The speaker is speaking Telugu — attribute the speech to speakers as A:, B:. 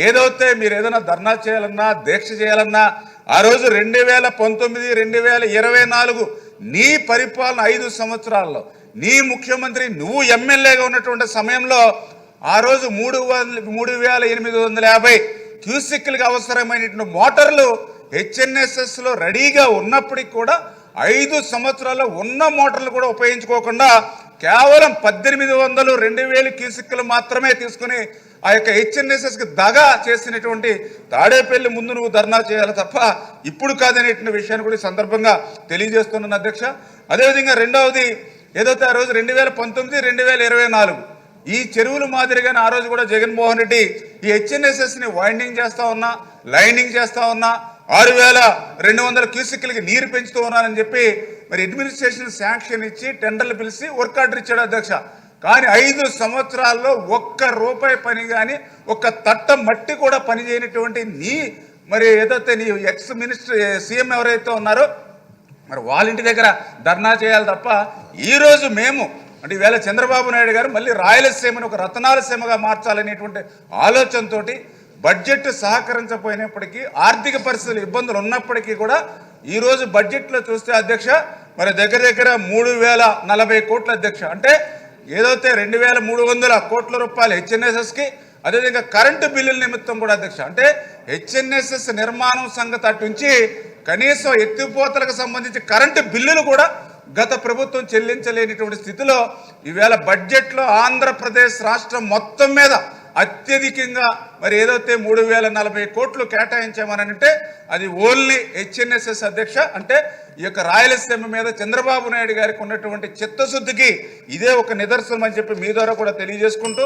A: ఏదైతే మీరు ఏదైనా ధర్నా చేయాలన్నా దీక్ష చేయాలన్నా ఆ రోజు రెండు వేల పంతొమ్మిది రెండు వేల ఇరవై నాలుగు నీ పరిపాలన ఐదు సంవత్సరాల్లో నీ ముఖ్యమంత్రి నువ్వు ఎమ్మెల్యేగా ఉన్నటువంటి సమయంలో ఆ రోజు మూడు వందల మూడు వేల ఎనిమిది వందల యాభై క్యూసిక్లకు అవసరమైనటువంటి మోటార్లు హెచ్ఎన్ఎస్ఎస్లో రెడీగా ఉన్నప్పటికి కూడా ఐదు సంవత్సరాల్లో ఉన్న మోటార్లు కూడా ఉపయోగించుకోకుండా కేవలం పద్దెనిమిది వందలు రెండు వేలు క్యూసిక్లు మాత్రమే తీసుకుని ఆ యొక్క హెచ్ఎన్ఎస్ఎస్కి దగా చేసినటువంటి తాడేపల్లి ముందు నువ్వు ధర్నా చేయాలి తప్ప ఇప్పుడు కాదనేటువంటి విషయాన్ని కూడా ఈ సందర్భంగా తెలియజేస్తున్నాను అధ్యక్ష. అదేవిధంగా రెండవది ఏదైతే ఆ రోజు రెండు వేల పంతొమ్మిది రెండు వేల ఇరవై నాలుగు ఈ చెరువులు మాదిరిగానే ఆ రోజు కూడా జగన్మోహన్ రెడ్డి ఈ హెచ్ఎన్ఎస్ఎస్ని వైండింగ్ చేస్తూ ఉన్నా లైనింగ్ చేస్తూ ఉన్నా ఆరు వేల రెండు వందల క్యూసిక్లకి నీరు పెంచుతూ ఉన్నానని చెప్పి మరి అడ్మినిస్ట్రేషన్ శాంక్షన్ ఇచ్చి టెండర్లు పిలిచి వర్క్ ఆర్డర్ ఇచ్చాడు అధ్యక్ష. కానీ ఐదు సంవత్సరాల్లో ఒక్క రూపాయి పని కానీ ఒక్క తట్ట మట్టి కూడా పని చేయనటువంటి నీ మరి ఏదైతే నీ ఎక్స్ మినిస్టర్ సీఎం ఎవరైతే ఉన్నారో మరి వాళ్ళ ఇంటి దగ్గర ధర్నా చేయాలి తప్ప ఈరోజు మేము అంటే ఈవేళ చంద్రబాబు నాయుడు గారు మళ్ళీ రాయలసీమను ఒక రతనాలసీమగా మార్చాలనేటువంటి ఆలోచనతో బడ్జెట్ సహకరించపోయినప్పటికీ ఆర్థిక పరిస్థితులు ఇబ్బందులు ఉన్నప్పటికీ కూడా ఈరోజు బడ్జెట్లో చూస్తే అధ్యక్ష మరి దగ్గర దగ్గర మూడు వేల నలభై కోట్ల అధ్యక్ష. అంటే ఏదైతే రెండు వేల మూడు వందల కోట్ల రూపాయలు హెచ్ఎన్ఎస్ఎస్కి అదేవిధంగా కరెంటు బిల్లుల నిమిత్తం కూడా అధ్యక్ష అంటే హెచ్ఎన్ఎస్ఎస్ నిర్మాణం సంగతి అటుంచి కనీసం ఎత్తిపోతలకు సంబంధించి కరెంటు బిల్లులు కూడా గత ప్రభుత్వం చెల్లించలేనిటువంటి స్థితిలో ఈవేళ బడ్జెట్లో ఆంధ్రప్రదేశ్ రాష్ట్రం మొత్తం మీద అత్యధికంగా మరి ఏదైతే మూడు వేల నలభై కోట్లు కేటాయించామని అంటే అది ఓన్లీ హెచ్ఎన్ఎస్ఎస్ అధ్యక్ష. అంటే ఈ యొక్క రాయలసీమ మీద చంద్రబాబు నాయుడు గారికి ఉన్నటువంటి చిత్తశుద్ధికి ఇదే ఒక నిదర్శనం అని చెప్పి మీ ద్వారా కూడా తెలియజేసుకుంటూ